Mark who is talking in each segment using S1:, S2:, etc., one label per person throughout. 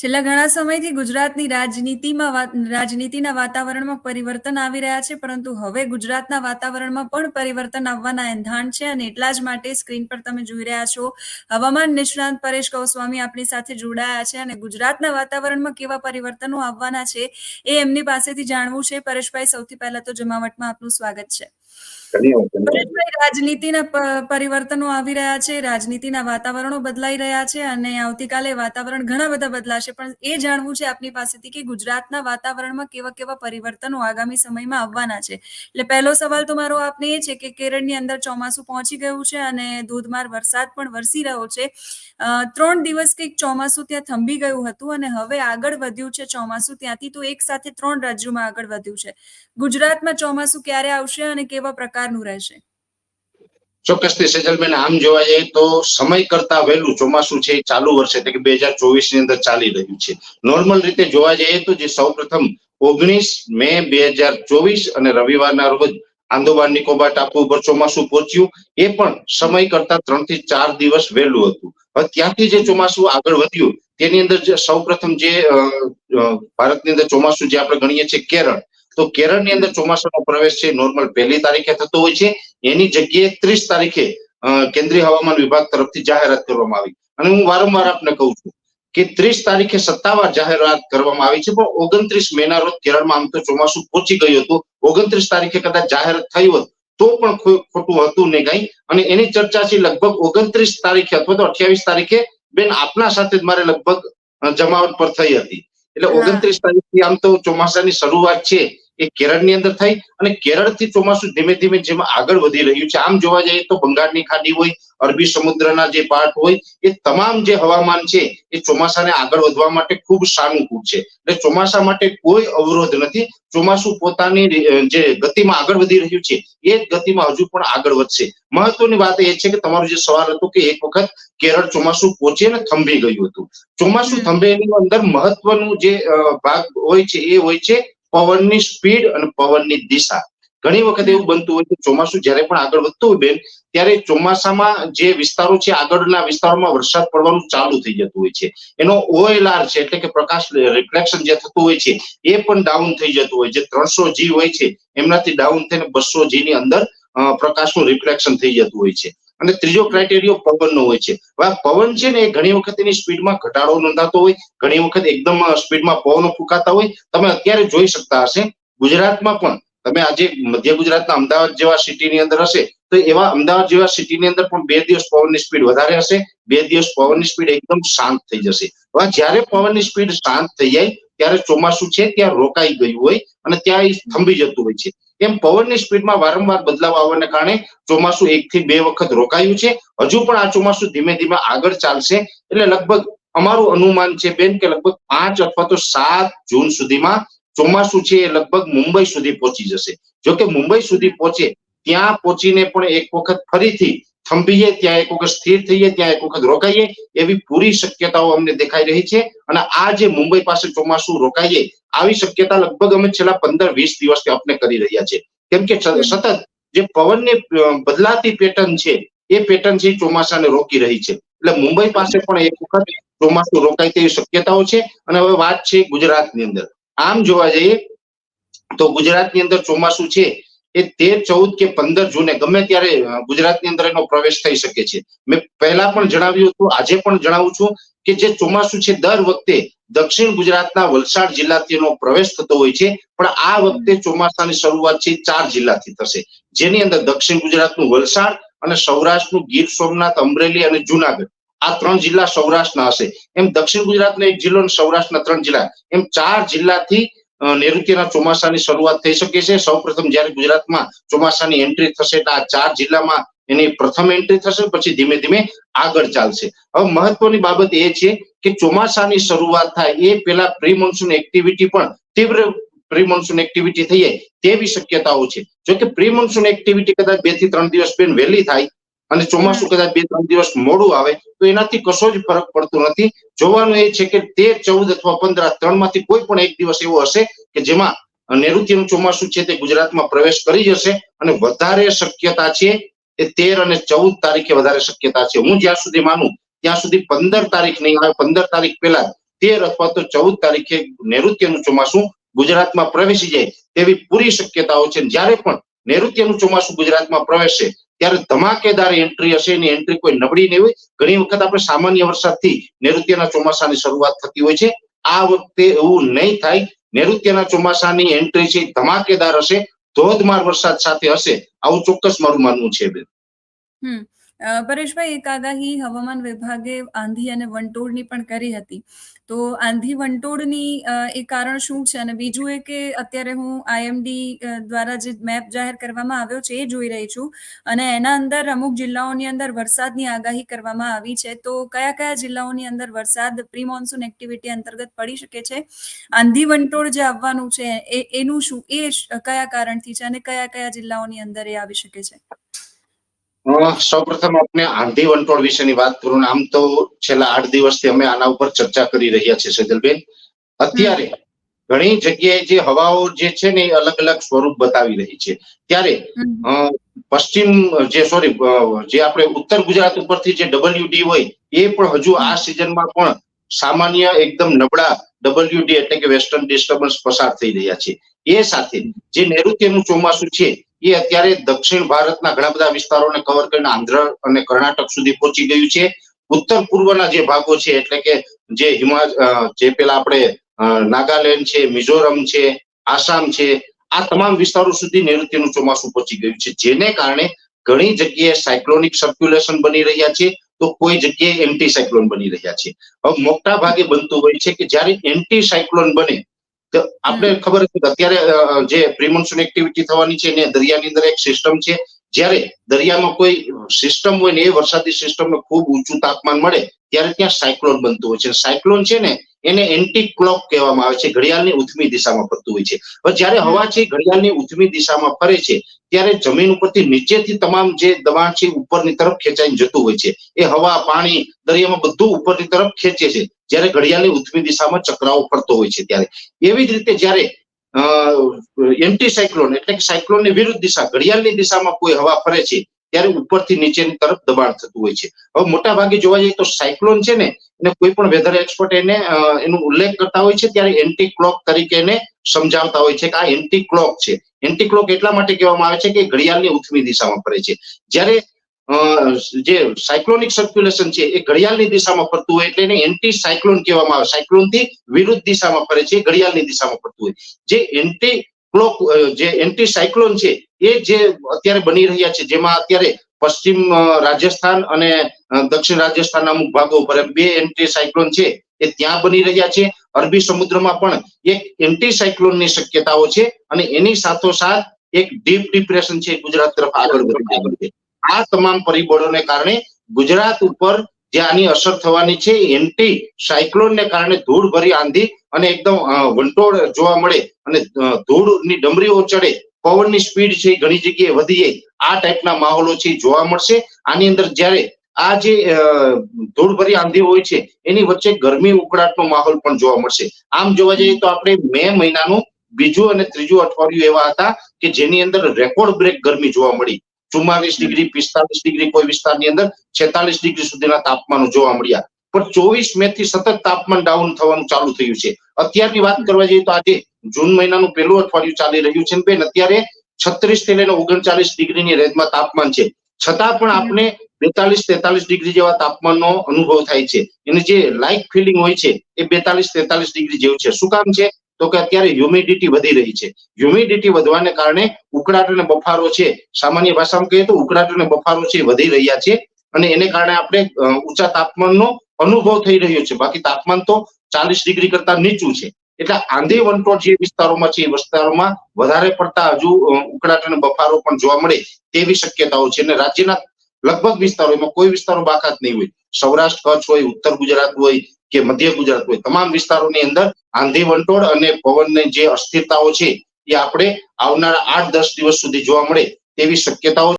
S1: છેલ્લા ઘણા સમયથી ગુજરાતની રાજનીતિમાં રાજનીતિના વાતાવરણમાં પરિવર્તન આવી રહ્યા છે, પરંતુ હવે ગુજરાતના વાતાવરણમાં પણ પરિવર્તન આવવાના એંધાણ છે અને એટલા જ માટે સ્ક્રીન પર તમે જોઈ રહ્યા છો, હવામાન નિષ્ણાંત પરેશ ગૌસ્વામી આપણી સાથે જોડાયા છે અને ગુજરાતના વાતાવરણમાં કેવા પરિવર્તનો આવવાના છે એ એમની પાસેથી જાણવું છે. પરેશભાઈ, સૌથી પહેલા તો જમાવટમાં આપનું સ્વાગત છે. રાજનીતિના પરિવર્તનો આવી રહ્યા છે, રાજનીતિના વાતાવરણો બદલાઈ રહ્યા છે અને આવતીકાલે વાતાવરણ ઘણા બધા બદલાશે. પણ એ જાણવું છે આપની પાસેથી કે ગુજરાતના વાતાવરણમાં કેવા કેવા પરિવર્તનો આગામી સમયમાં આવવાના છે. એટલે પહેલો સવાલ તો મારો આપને એ છે કે કેરળની અંદર ચોમાસું પહોંચી ગયું છે અને ધોધમાર વરસાદ પણ વરસી રહ્યો છે. ત્રણ દિવસ કંઈક ચોમાસું ત્યાં થંભી ગયું હતું અને હવે આગળ વધ્યું છે ચોમાસું. ત્યાંથી તો એક સાથે ત્રણ રાજ્યોમાં આગળ વધ્યું છે. ગુજરાતમાં ચોમાસું ક્યારે આવશે અને કેવા પ્રકારનું રહેશે.
S2: ચોક્કસથી સેજલબેન આમ જોવા જઈએ તો સમય કરતા વહેલું ચોમાસું છે ચાલુ વર્ષે, એટલે કે બે હજાર ચોવીસની અંદર ચાલી રહ્યું છે. નોર્મલ રીતે જોવા જઈએ તો જે સૌપ્રથમ ઓગણીસ મે બે હજાર ચોવીસ અને રવિવારના રોજ આંદોબાન નિકોબાર ટાપુ ઉપર ચોમાસું પહોંચ્યું, એ પણ સમય કરતા ત્રણથી ચાર દિવસ વહેલું હતું. હવે ત્યાંથી જે ચોમાસું આગળ વધ્યું, તેની અંદર સૌ પ્રથમ જે ભારતની અંદર ચોમાસું જે આપણે ગણીએ છીએ, કેરળ. તો કેરળની અંદર ચોમાસાનો પ્રવેશ છે, નોર્મલ પહેલી તારીખે થતો હોય છે. એની જગ્યાએ ત્રીસ તારીખે કેન્દ્રીય હવામાન વિભાગ તરફથી જાહેરાત કરવામાં આવી. અને હું વારંવાર આપને કહું છું કે ત્રીસ તારીખે સત્તાવાર જાહેરાત કરવામાં આવી છે, પણ ઓગણત્રીસ મેના રોજ કેરળમાં આમ તો ચોમાસું પહોંચી ગયું હતું. ઓગણત્રીસ તારીખે કદાચ જાહેરાત થયું હોત, તો પણ ખોટું હતું ને કઈ. અને એની ચર્ચા છે લગભગ ઓગણત્રીસ તારીખે અથવા તો અઠ્યાવીસ તારીખે, બેન આપના સાથે જ મારે લગભગ જમાવટ પર થઈ હતી. એટલે. ઓગણત્રીસ તારીખથી આમ તો ચોમાસાની શરૂઆત છે એ કેરળની અંદર થઈ અને કેરળથી ચોમાસું ધીમે ધીમે જેમ આગળ વધી રહ્યું છે. આમ જોવા જઈએ તો બંગાળની ખાડી હોય અરબી સમુદ્રના જે પાર્ટ હોય એ તમામ જે હવામાન છે એ ચોમાસાને આગળ વધવા માટે ખૂબ સાનુકૂળ છે. એટલે ચોમાસા માટે કોઈ અવરોધ નથી. ચોમાસું પોતાની જે ગતિમાં આગળ વધી રહ્યું છે એ જ ગતિમાં હજુ પણ આગળ વધશે. મહત્વની વાત એ છે કે તમારો જે સવાલ હતો કે એક વખત કેરળ ચોમાસું પહોંચે અને થંભી ગયું હતું. ચોમાસું થંભે એની અંદર મહત્વનું જે ભાગ હોય છે એ હોય છે પવનની સ્પીડ અને પવનની દિશા. ઘણી વખત એવું બનતું હોય કે ચોમાસું જ્યારે પણ આગળ વધતું હોય બેન ત્યારે ચોમાસામાં જે વિસ્તારો છે આગળના વિસ્તારોમાં વરસાદ પડવાનું ચાલુ થઈ જતું હોય છે. એનો ઓએલઆર છે એટલે કે પ્રકાશ રિફ્લેક્શન જે થતું હોય છે એ પણ ડાઉન થઈ જતું હોય છે. ત્રણસો જી હોય છે એમનાથી ડાઉન થઈને બસો જી ની અંદર પ્રકાશનું રિફ્લેક્શન થઈ જતું હોય છે. અને ત્રીજો ક્રાઇટેરિયો પવનનો હોય છે. હવે પવન છે ને એ ઘણી વખત એની સ્પીડમાં ઘટાડો નોંધાતો હોય, ઘણી વખત એકદમ સ્પીડમાં પવનો ફૂંકાતા હોય. તમે અત્યારે જોઈ શકતા હશે, ગુજરાતમાં પણ તમે આજે મધ્ય ગુજરાતના અમદાવાદ જેવા સિટીની અંદર હશે, તો એવા અમદાવાદ જેવા સિટીની અંદર પણ બે દિવસ પવનની સ્પીડ વધારે હશે, બે દિવસ પવનની સ્પીડ એકદમ શાંત થઈ જશે. હવે જ્યારે પવનની સ્પીડ શાંત થઈ જાય, ત્યારે ચોમાસું છે, ત્યાં રોકાઈ ગયું હોય અને ત્યાં એ થંભી જતું હોય છે. એમ પવનની સ્પીડમાં વારંવાર બદલાવ આવવાને કારણે ચોમાસું એક થી બે વખત રોકાયું છે. હજુ પણ આ ચોમાસું ધીમે ધીમે આગળ ચાલશે. એટલે લગભગ અમારું અનુમાન છે બેન કે લગભગ પાંચ અથવા તો સાત જૂન સુધીમાં ચોમાસું છે એ લગભગ મુંબઈ સુધી પહોંચી જશે. જો કે મુંબઈ સુધી પહોંચે ત્યાં પહોંચીને પણ એક વખત ફરીથી થંભીએ ત્યાં એક વખત સ્થિર થઈએ ત્યાં એક વખત રોકાઈએ એવી પૂરી શક્યતાઓ અમને દેખાઈ રહી છે. અને આ જે મુંબઈ પાસે ચોમાસું રોકાઈએ આવી શક્યતા લગભગ અમે છેલ્લા પંદર વીસ દિવસથી આપણે કરી રહ્યા છે. કેમ કે સતત જે પવનની બદલાતી પેટર્ન છે એ પેટર્ન છે ચોમાસાને રોકી રહી છે. એટલે મુંબઈ પાસે પણ એક વખત ચોમાસું રોકાય તેવી શક્યતાઓ છે. અને હવે વાત છે ગુજરાતની અંદર. આમ જોવા જઈએ તો ગુજરાતની અંદર ચોમાસું છે એ તેર, ચૌદ કે પંદર જૂને ગમે ત્યારે ગુજરાતની અંદર એનો પ્રવેશ થઈ શકે છે. મેં પહેલા પણ જણાવ્યું હતું, આજે પણ જણાવું છું કે જે ચોમાસું છે દર વખતે દક્ષિણ ગુજરાતના વલસાડ જિલ્લાથી એનો પ્રવેશ થતો હોય છે, પણ આ વખતે ચોમાસાની શરૂઆત છે ચાર જિલ્લાથી થશે. જેની અંદર દક્ષિણ ગુજરાતનું વલસાડ અને સૌરાષ્ટ્રનું ગીર સોમનાથ, અમરેલી અને જુનાગઢ. આ ત્રણ જિલ્લા સૌરાષ્ટ્રના હશે. એમ દક્ષિણ ગુજરાતનો એક જિલ્લો અને સૌરાષ્ટ્રના ત્રણ જિલ્લા. એમ ચાર જિલ્લાથી નૈઋત્યના ચોમાસાની શરૂઆત થઈ શકે છે. સૌપ્રથમ જ્યારે ગુજરાતમાં ચોમાસાની એન્ટ્રી થશે આ ચાર જિલ્લામાં એની પ્રથમ એન્ટ્રી થશે, પછી ધીમે ધીમે આગળ ચાલશે. હવે મહત્વની બાબત એ છે કે ચોમાસાની શરૂઆત થાય એ પહેલા પ્રી મોન્સૂન એક્ટિવિટી પણ તીવ્ર પ્રી મોન્સૂન એક્ટિવિટી થઈ જાય તેવી શક્યતાઓ છે. જો કે પ્રી મોન્સૂન એક્ટિવિટી કદાચ બેથી ત્રણ દિવસ બેન વહેલી થાય અને ચોમાસું કદાચ બે ત્રણ દિવસ મોડું આવે તો એનાથી કશો જ ફરક પડતો નથી. જોવાનું એ છે કે તેર ચૌદ અથવા પંદર આ ત્રણમાંથી કોઈ પણ એક દિવસ એવો હશે કે જેમાં નૈઋત્યનું ચોમાસું છે તે ગુજરાતમાં પ્રવેશ કરી જશે અને વધારે શક્યતા છે એ તેર અને ચૌદ તારીખે વધારે શક્યતા છે. હું જ્યાં સુધી માનું ત્યાં સુધી પંદર તારીખ નહીં આવે પંદર તારીખ પહેલા તેર અથવા તો ચૌદ તારીખે નૈઋત્યનું ચોમાસું ગુજરાતમાં પ્રવેશી જાય તેવી પૂરી શક્યતાઓ છે. જ્યારે પણ નૈઋત્યનું ચોમાસું ગુજરાતમાં પ્રવેશશે ત્યારે ધમાકેદાર એન્ટ્રી હશે એની એન્ટ્રી કોઈ નબળી નહીં હોય. ઘણી વખત આપણે સામાન્ય વરસાદથી નૈઋત્યના ચોમાસાની શરૂઆત થતી હોય છે. આ વખતે એવું નહીં થાય. નૈઋત્યના ચોમાસાની એન્ટ્રી છે, ધમાકેદાર હશે. ધોધમાર વરસાદ સાથે હશે. આવું ચોક્કસ મારું માનવું છે, બેન.
S1: હમ. પરેશભાઈ, એક આગાહી હવામાન વિભાગે આંધી અને વંટોળની પણ કરી હતી. તો આંધી વંટોળની એ કારણ શું છે? અને બીજું એ કે અત્યારે હું આઈએમડી દ્વારા જે મેપ જાહેર કરવામાં આવ્યો છે, એ જોઈ રહી છું. અને એના અંદર અમુક જિલ્લાઓની અંદર વરસાદની આગાહી કરવામાં આવી છે. તો કયા કયા જિલ્લાઓની અંદર વરસાદ પ્રી મોન્સૂન એક્ટિવિટી અંતર્ગત પડી શકે છે? આંધી વંટોળ જે આવવાનું છે, એ, એનું શું, એ કયા કારણથી છે અને કયા કયા જિલ્લાઓની અંદર એ આવી શકે છે?
S2: સૌપ્રથમ આપણે આંધી વંટોળ વિશેની વાત કરું આમ તો છેલ્લા આઠ દિવસથી અમે આના ઉપર ચર્ચા કરી રહ્યા છીએ સેજલબેન. અત્યારે ઘણી જગ્યાએ જે હવાઓ જે છે ને એ અલગ અલગ સ્વરૂપ બતાવી રહી છે. ત્યારે પશ્ચિમ જે સોરી જે આપણે ઉત્તર ગુજરાત ઉપરથી જે ડબલ્યુડી હોય એ પણ હજુ આ સિઝનમાં પણ સામાન્ય એકદમ નબળા ડબલ્યુડી એટલે કે વેસ્ટર્ન ડિસ્ટર્બન્સ પસાર થઈ રહ્યા છે. એ સાથે જે નૈઋત્યનું ચોમાસું છે એ અત્યારે દક્ષિણ ભારતના ઘણા બધા વિસ્તારોને કવર કરીને આંધ્ર અને કર્ણાટક સુધી પહોંચી ગયું છે. ઉત્તર પૂર્વના જે ભાગો છે, એટલે કે જે હિમા જે પેલા આપણે નાગાલેન્ડ છે, મિઝોરમ છે, આસામ છે, આ તમામ વિસ્તારો સુધી નૈઋત્યનું ચોમાસું પહોંચી ગયું છે. જેને કારણે ઘણી જગ્યાએ સાયક્લોનિક સર્ક્યુલેશન બની રહ્યા છે, તો કોઈ જગ્યાએ એન્ટી સાયક્લોન બની રહ્યા છે. હવે મોટા ભાગે બનતું હોય છે કે જ્યારે એન્ટી સાયક્લોન બને તો આપણે ખબર છે કે અત્યારે જે પ્રિમોન્સુન એક્ટિવિટી થવાની છે ને દરિયાની અંદર એક સિસ્ટમ છે. જ્યારે દરિયામાં કોઈ સિસ્ટમ હોય ને એ વરસાદી સિસ્ટમને ખૂબ ઊંચું તાપમાન મળે ત્યારે ત્યાં સાયક્લોન બનતું હોય છે. સાયક્લોન છે ને એને એન્ટી ક્લોક કહેવામાં આવે છે. ઘડિયાળની ઉથમી દિશામાં ફરતું હોય છે. હવે જ્યારે હવા છે ઘડિયાળની ઉથમી દિશામાં ફરે છે ત્યારે જમીન ઉપરથી નીચેથી તમામ જે દબાણ છે ઉપરની તરફ ખેંચાઈને જતું હોય છે. એ હવા પાણી દરિયામાં બધું ઉપરની તરફ ખેંચે છે. જ્યારે ઘડિયાળની ઉથમી દિશામાં ચક્રાઓ ફરતો હોય છે ત્યારે. એવી જ રીતે જ્યારે એન્ટી સાયક્લોન એટલે કે સાયક્લોનની વિરુદ્ધ દિશા ઘડિયાળની દિશામાં કોઈ હવા ફરે છે ત્યારે ઉપરથી નીચેની તરફ દબાણ થતું હોય છે. હવે મોટા ભાગે જોવા જઈએ તો સાયક્લોન છે ને, એને કોઈ પણ વેધર એક્સપર્ટ એને એનું ઉલ્લેખ કરતા હોય છે ત્યારે એન્ટી ક્લોક તરીકે એને સમજાવતા હોય છે કે આ એન્ટી ક્લોક છે. એન્ટી ક્લોક એટલા માટે કહેવામાં આવે છે કે ઘડિયાળની ઉથમી દિશામાં ફરે છે. જ્યારે જે સાયક્લોનિક સર્ક્યુલેશન છે એ ઘડિયાળની દિશામાં ફરતું હોય એટલે એને એન્ટી સાયક્લોન કહેવામાં આવે. સાયક્લોનથી વિરુદ્ધ દિશામાં ફરે છે ઘડિયાળની દિશામાં ફરતું હોય. જે એન્ટી ક્લોક જે એન્ટી સાયક્લોન છે, એ જે અત્યારે બની રહ્યા છે, જેમાં અત્યારે પશ્ચિમ રાજસ્થાન અને દક્ષિણ રાજસ્થાનના અમુક ભાગો ઉપર બે એન્ટી સાયક્લોન છે, એ ત્યાં બની રહ્યા છે. અરબી સમુદ્રમાં પણ એક એન્ટી સાયક્લોનની શક્યતાઓ છે અને એની સાથોસાથ એક ડીપ ડિપ્રેશન છે ગુજરાત તરફ આગળ છે. આ તમામ પરિબળોને કારણે ગુજરાત ઉપર જે આની અસર થવાની છે એન્ટી સાયક્લોનને કારણે ધૂળ ભરી આંધી અને એકદમ વંટોળ જોવા મળે અને ધૂળની ડમરીઓ ચડે. પવનની સ્પીડ છે ઘણી જગ્યાએ વધી જાય. આ ટાઈપના માહોલો છે જોવા મળશે. આની અંદર જ્યારે આ જે ધૂળ ધૂળભરી આંધી હોય છે, એની વચ્ચે ગરમી ઉકળાટનો માહોલ પણ જોવા મળશે. આમ જોવા જઈએ તો આપણે મે મહિનાનું બીજું અને ત્રીજું અઠવાડિયું એવા હતા કે જેની અંદર રેકોર્ડ બ્રેક ગરમી જોવા મળી. ચુમ્માલીસ ડિગ્રી, પિસ્તાલીસ ડિગ્રી કોઈ વિસ્તારની અંદર છેતાલીસ ડિગ્રી સુધીના તાપમાનો જોવા મળ્યા. પણ ચોવીસ મે થી સતત તાપમાન ડાઉન થવાનું ચાલુ થયું છે. અત્યારની વાત કરવા જઈએ તો આજે જૂન મહિનાનું પહેલું અઠવાડિયું ચાલી રહ્યું છે બેન, અત્યારે છત્રીસથી લઈને ઓગણચાલીસ ડિગ્રીની રેન્જમાં તાપમાન છે. છતાં પણ આપણે બેતાલીસ તેતાલીસ ડિગ્રી જેવા તાપમાનનો અનુભવ થાય છે. એની જે લાઇક ફિલિંગ હોય છે એ બેતાલીસ તેતાલીસ ડિગ્રી જેવું છે. શું કામ છે? તો કે અત્યારે હ્યુમિડિટી વધી રહી છે. હ્યુમિડિટી વધવાને કારણે ઉકળાટ અને બફારો છે. સામાન્ય ભાષામાં કહીએ તો ઉકળાટ અને બફારો છે વધી રહ્યા છે અને એને કારણે આપણે ઊંચા તાપમાનનો અનુભવ થઈ રહ્યો છે. બાકી તાપમાન તો ચાલીસ ડિગ્રી કરતા નીચું છે. એટલે આંધી વંટોળ જે વિસ્તારોમાં છે એ વિસ્તારોમાં વધારે પડતા હજુ ઉકળાટ અને બફારો પણ જોવા મળે તેવી શક્યતાઓ છે. અને રાજ્યના લગભગ વિસ્તારો એમાં કોઈ વિસ્તારો બાકાત નહીં હોય. સૌરાષ્ટ્ર કચ્છ હોય, ઉત્તર ગુજરાત હોય કે મધ્ય ગુજરાત હોય. તમામ વિસ્તારોની અંદર આંધી વંટોળ અને પવનની જે અસ્થિરતાઓ છે, એ આપણે આવનારા આઠ દસ દિવસ સુધી જોવા મળે તેવી શક્યતાઓ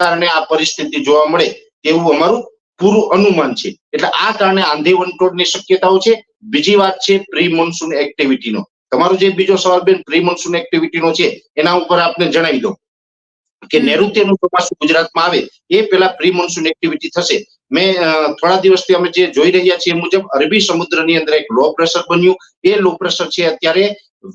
S2: કારણે આ પરિસ્થિતિ જોવા મળે તેવું અમારું પૂરું અનુમાન છે. એટલે આ કારણે આંધી વંટોળની શક્યતાઓ છે. બીજી વાત છે પ્રી મોન્સૂન એક્ટિવિટીનો. તમારો જે બીજો સવાલ બેન પ્રી મોન્સૂન એક્ટિવિટીનો છે, એના ઉપર આપને જણાવી દઉં. કે નૈઋત્યનું ચોમાસું ગુજરાતમાં આવે એ પેલા પ્રી મોન્સૂન એક્ટિવિટી થશે. મેં થોડા દિવસથી અમે જે જોઈ રહ્યા છીએ મુજબ અરબી સમુદ્રની અંદર એક લો પ્રેશર બન્યું. એ લો પ્રેશર છે અત્યારે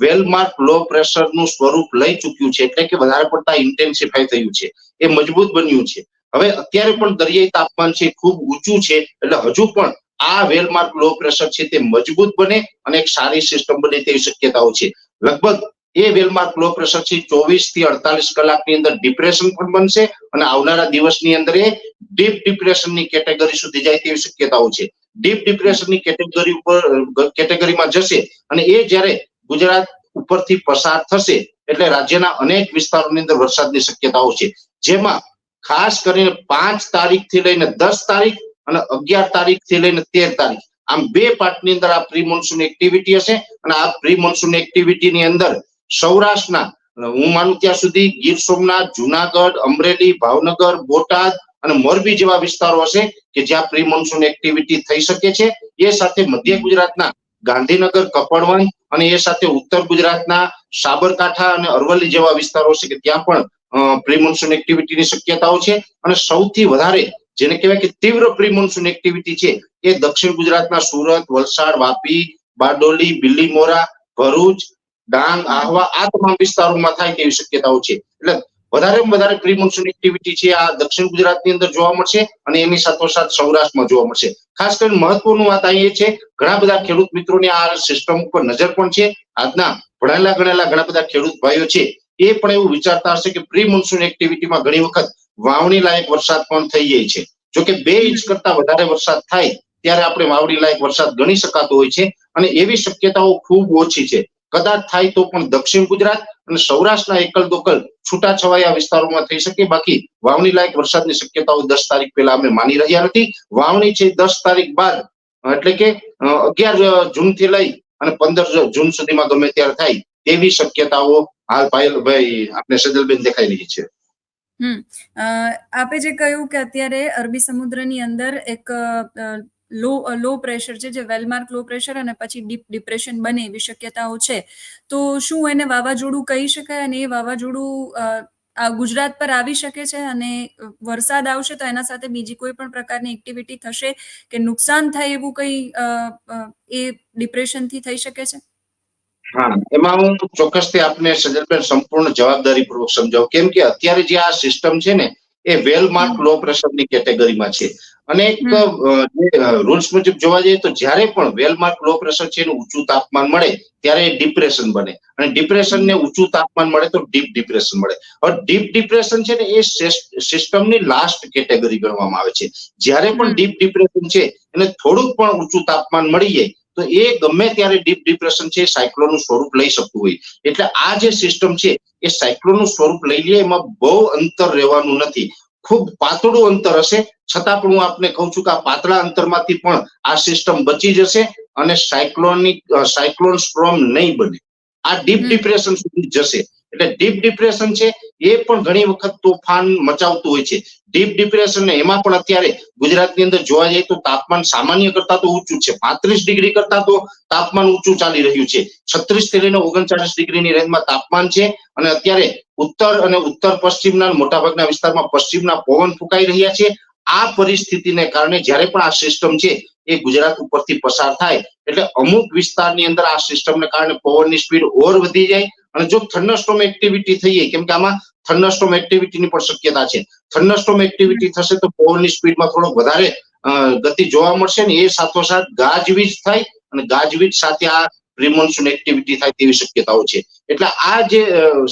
S2: વેલમાર્ક લો પ્રેશરનું સ્વરૂપ લઈ ચૂક્યું છે એટલે કે વધારે પડતા ઇન્ટેન્સિફાઈ થયું છે. એ મજબૂત બન્યું છે. હવે અત્યારે પણ દરિયાઈ તાપમાન છે ખૂબ ઊંચું છે એટલે હજુ પણ આ વેલમાર્ક લો પ્રેશર છે તે મજબૂત બને અને એક સારી સિસ્ટમ બને તેવી શક્યતાઓ છે. લગભગ એ વેલમાર્ક લો પ્રેશર છે ચોવીસથી અડતાલીસ કલાકની અંદર ડિપ્રેશન પણ બનશે અને આવનારા દિવસની અંદર એ ડીપ ડિપ્રેશનની કેટેગરી સુધી જાય તેવી શક્યતાઓ છે. ડીપ ડિપ્રેશનની કેટેગરી ઉપર કેટેગરીમાં જશે અને એ જ્યારે ગુજરાત ઉપરથી પસાર થશે એટલે રાજ્યના અનેક વિસ્તારોની અંદર વરસાદની શક્યતાઓ છે. જેમાં ખાસ કરીને પાંચ તારીખથી લઈને દસ તારીખ અને અગિયાર તારીખથી લઈને તેર તારીખ આમ બે પાર્ટની અંદર આ પ્રી મોન્સૂન એક્ટિવિટી હશે અને આ પ્રી મોન્સૂન એક્ટિવિટીની અંદર સૌરાષ્ટ્રના. હું માનું ત્યાં સુધી ગીર સોમનાથ, જુનાગઢ, અમરેલી, ભાવનગર, બોટાદ અને મોરબી જેવા વિસ્તારો હશે કે જ્યાં પ્રી મોન્સૂન એક્ટિવિટી થઈ શકે છે. એ સાથે મધ્ય ગુજરાતના ગાંધીનગર કપડવન અને એ સાથે ઉત્તર ગુજરાતના સાબરકાંઠા અને અરવલ્લી જેવા વિસ્તારો છે કે ત્યાં પણ પ્રી મોન્સૂન એક્ટિવિટીની શક્યતાઓ છે. અને સૌથી વધારે જેને કહેવાય કે તીવ્ર પ્રી મોન્સૂન એક્ટિવિટી છે એ દક્ષિણ ગુજરાતના સુરત, વલસાડ, વાપી, બારડોલી બિલીમોરા ભરૂચ ડાંગ આહવા આ તમામ વિસ્તારોમાં થાય તેવી શક્યતાઓ છે. એટલે વધારેમાં વધારે પ્રી મોન્સૂન એક્ટિવિટી છે આ દક્ષિણ ગુજરાતની અંદર જોવા મળશે અને એની સાથોસાથ સૌરાષ્ટ્રમાં જોવા મળશે. ખાસ કરીને મહત્વનું વાત અહીં એ છે, ઘણા બધા ખેડૂત મિત્રોને આ સિસ્ટમ ઉપર નજર પણ છે. આજના ભણેલા ગણેલા ઘણા બધા ખેડૂત ભાઈઓ છે, એ પણ એવું વિચારતા હશે કે પ્રી મોન્સૂન એક્ટિવિટીમાં ઘણી વખત વાવણી લાયક વરસાદ પણ થઈ જાય છે. જો કે બે ઇંચ કરતા વધારે વરસાદ થાય, ત્યારે આપણે વાવણી લાયક વરસાદ ગણી શકાતો હોય છે અને એવી શક્યતાઓ ખૂબ ઓછી છે. કદાચ થાય તો પણ દક્ષિણ ગુજરાત અને સૌરાષ્ટ્રના એકલ દોકલ છૂટાછવાયા વિસ્તારોમાં થઈ શકે. બાકી વાવણી લાયક વરસાદની શક્યતાઓ દસ તારીખ પહેલા અમે માની રહ્યા નથી. વાવણી છે દસ તારીખ બાદ, એટલે કે અગિયાર જૂનથી લઈ અને પંદર જૂન સુધીમાં ગમે ત્યારે થાય તેવી શક્યતાઓ હાલ પાયલભાઈ આપણે સજલબેન દેખાઈ રહી છે.
S1: હમ. આપે જે કહ્યું કે અત્યારે અરબી સમુદ્રની અંદર એક લો લો પ્રેશર છે, જે વેલમાર્ક લો પ્રેશર અને પછી ડીપ ડિપ્રેશન બને એવી શક્યતાઓ છે. તો શું એને વાવાઝોડું કહી શકાય? અને એ વાવાઝોડું ગુજરાત પર આવી શકે છે અને વરસાદ આવશે તો એના સાથે બીજી કોઈ પણ પ્રકારની એક્ટિવિટી થશે કે નુકસાન થાય એવું કઈ એ ડિપ્રેશનથી થઈ શકે છે?
S2: હા, એમાં હું ચોક્કસથી આપને સજલબેન સંપૂર્ણ જવાબદારી પૂર્વક સમજાવું. કેમ કે અત્યારે જે આ સિસ્ટમ છે ને એ વેલમાર્ક લો પ્રેશરની કેટેગરીમાં છે. અને એક રૂલ્સ મુજબ જોવા જઈએ તો જ્યારે પણ વેલમાર્ક લો પ્રેશર છે એનું ઊંચું તાપમાન મળે ત્યારે એ ડિપ્રેશન બને. અને ડિપ્રેશન ને ઊંચું તાપમાન મળે તો ડીપ ડિપ્રેશન મળે. હવે ડીપ ડિપ્રેશન છે ને એ સિસ્ટમની લાસ્ટ કેટેગરી ગણવામાં આવે છે. જ્યારે પણ ડીપ ડિપ્રેશન છે એને થોડુંક પણ ઊંચું તાપમાન મળી જાય તો એ ગમે ત્યારે ડીપ ડિપ્રેશન છે સાયક્લોનનું સ્વરૂપ લઈ શકતું હોય. એટલે આ જે સિસ્ટમ છે એ સાયક્લોનનું સ્વરૂપ લઈ લે એમાં બહુ અંતર રહેવાનું નથી. ખૂબ પાતળું અંતર હશે. છતાં પણ હું આપને કહું છું કે આ પાતળા અંતરમાંથી પણ આ સિસ્ટમ બચી જશે અને સાયક્લોનિક સાયક્લોન સ્ટ્રોમ નહીં બને. આ ડીપ ડિપ્રેશન સુધી જશે. એટલે ડીપ ડિપ્રેશન છે, એ પણ ઘણી વખત તોફાન મચાવતું હોય છે. ડીપ ડિપ્રેશન એમાં પણ અત્યારે ગુજરાતની અંદર જોવા જઈએ તો તાપમાન સામાન્ય કરતા તો ઊંચું છે. પાંત્રીસ ડિગ્રી કરતા તો તાપમાન ઊંચું ચાલી રહ્યું છે. છત્રીસથી લઈને ઓગણચાલીસ ડિગ્રીની રેન્જમાં તાપમાન છે અને અત્યારે ઉત્તર અને ઉત્તર પશ્ચિમના મોટાભાગના વિસ્તારમાં પશ્ચિમના પવન ફૂંકાઈ રહ્યા છે. આ પરિસ્થિતિને કારણે જ્યારે પણ આ સિસ્ટમ છે, એ ગુજરાત ઉપરથી પસાર થાય. એટલે અમુક વિસ્તારની અંદર આ સિસ્ટમને કારણે પવનની સ્પીડ ઓર વધી જાય અને જો થંડરસ્ટોમ એક્ટિવિટી થઈએ કેમ કે આમાં થંડરસ્ટોમ એક્ટિવિટીની પણ શક્યતા છે. થંડરસ્ટોમ એક્ટિવિટી થશે તો પવનની સ્પીડમાં થોડોક વધારે ગતિ જોવા મળશે ને એ સાથોસાથ ગાજવીજ થાય અને ગાજવીજ સાથે આ પ્રિમોન્સુન એક્ટિવિટી થાય તેવી શક્યતાઓ છે. એટલે આ જે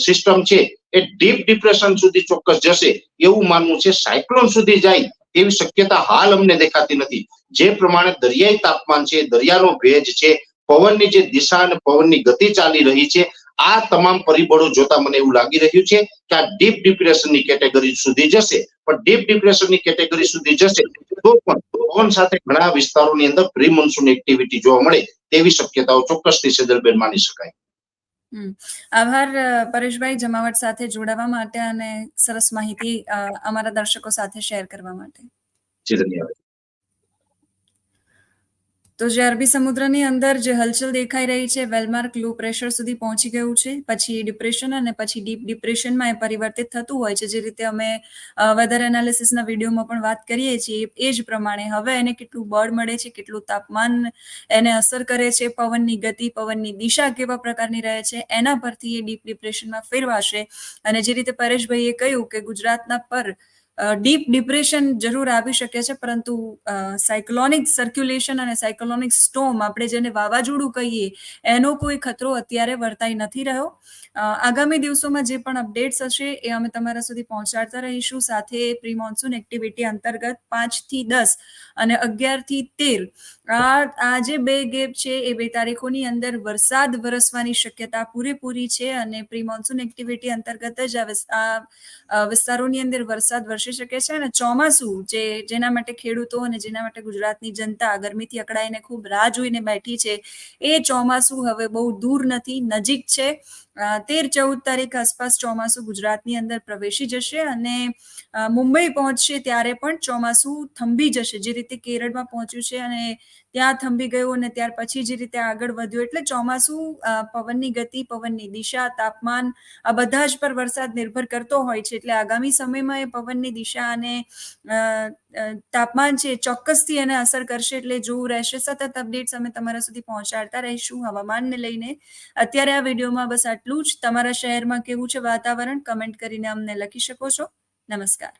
S2: સિસ્ટમ છે એ ડીપ ડિપ્રેશન સુધી ચોક્કસ જશે એવું માનવું છે. સાયક્લોન સુધી જાય તેવી શક્યતા હાલ અમને દેખાતી નથી. જે પ્રમાણે દરિયાઈ તાપમાન છે, દરિયાનો ભેજ છે, પવનની જે દિશા અને પવનની ગતિ ચાલી રહી છે આ તમામ પરિબળો જોતા મને એવું લાગી રહ્યું છે કે આ ડીપ ડિપ્રેશનની કેટેગરી સુધી જશે. પણ ડીપ ડિપ્રેશનની કેટેગરી સુધી જશે તો પણ પવન સાથે ઘણા વિસ્તારોની અંદર પ્રી મોન્સૂન એક્ટિવિટી જોવા મળે તેવી શક્યતાઓ ચોક્કસથી સેદરબેન માની શકાય.
S1: આભાર પરેશભાઈ જમાવટ સાથે જોડાવા માટે અને સરસ માહિતી અમારા દર્શકો સાથે શેર કરવા માટે.
S2: ધન્યવાદ.
S1: તો જે અરબી સમુદ્રની અંદર જે હલચલ દેખાઈ રહી છે, વેલમાર્ક લો પ્રેશર સુધી પહોંચી ગયું છે. પછી ડિપ્રેશન અને પછી ડીપ ડિપ્રેશનમાં એ પરિવર્તિત થતું હોય છે. જે રીતે અમે વેધર એનાલિસિસના વિડીયોમાં પણ વાત કરીએ છીએ, એ જ પ્રમાણે હવે એને કેટલું બળ મળે છે, કેટલું તાપમાન એને અસર કરે છે, પવનની ગતિ, પવનની દિશા કેવા પ્રકારની રહે છે, એના પરથી એ ડીપ ડિપ્રેશનમાં ફેરવાશે. અને જે રીતે પરેશભાઈએ કહ્યું કે ગુજરાતના પર ડીપ ડિપ્રેશન જરૂર આવી શકે છે, પરંતુ સાયક્લોનિક સર્ક્યુલેશન અને સાયક્લોનિક સ્ટોમ આપણે જેને વાવાઝોડું કહીએ, એનો કોઈ ખતરો અત્યારે વર્તાઈ નથી રહ્યો. આગામી દિવસોમાં જે પણ અપડેટ્સ હશે, એ અમે તમારા સુધી પહોંચાડતા રહીશું. સાથે પ્રી મોન્સૂન એક્ટિવિટી અંતર્ગત પાંચથી દસ અને અગિયારથી તેર. આ આ જે બે ગેપ છે, એ બે તારીખોની અંદર વરસાદ વરસવાની શક્યતા પૂરેપૂરી છે અને પ્રી મોન્સૂન એક્ટિવિટી અંતર્ગત જ આ વિસ્તારોની અંદર વરસાદ વરસી શકે છે અને ચોમાસું જે જેના માટે ખેડૂતો અને જેના માટે ગુજરાતની જનતા ગરમીથી અકળાઈને ખૂબ રાહ જોઈને બેઠી છે, એ ચોમાસું હવે બહુ દૂર નથી, નજીક છે. તેર ચૌદ તારીખ આસપાસ ચોમાસું ગુજરાતની અંદર પ્રવેશી જશે અને મુંબઈ પહોંચશે ત્યારે પણ ચોમાસું થંભી જશે, જે રીતે કેરળમાં પહોંચ્યું છે અને ત્યાં થંભી ગયું અને ત્યાર પછી જે રીતે આગળ વધ્યું. એટલે ચોમાસું પવનની ગતિ, પવનની દિશા, તાપમાન, આ બધા જ પર વરસાદ નિર્ભર કરતો હોય છે. એટલે આગામી સમયમાં એ પવનની દિશા અને તાપમાન છે ચોક્કસથી એને અસર કરશે. એટલે જોવું રહેશે સતત અપડેટ્સ અમે તમારા સુધી પહોંચાડતા રહીશું હવામાનને લઈને. અત્યારે આ વિડીયોમાં બસ આટલું જ. તમારા શહેરમાં કેવું છે વાતાવરણ? કમેન્ટ કરીને અમને લખી શકો છો. નમસ્કાર.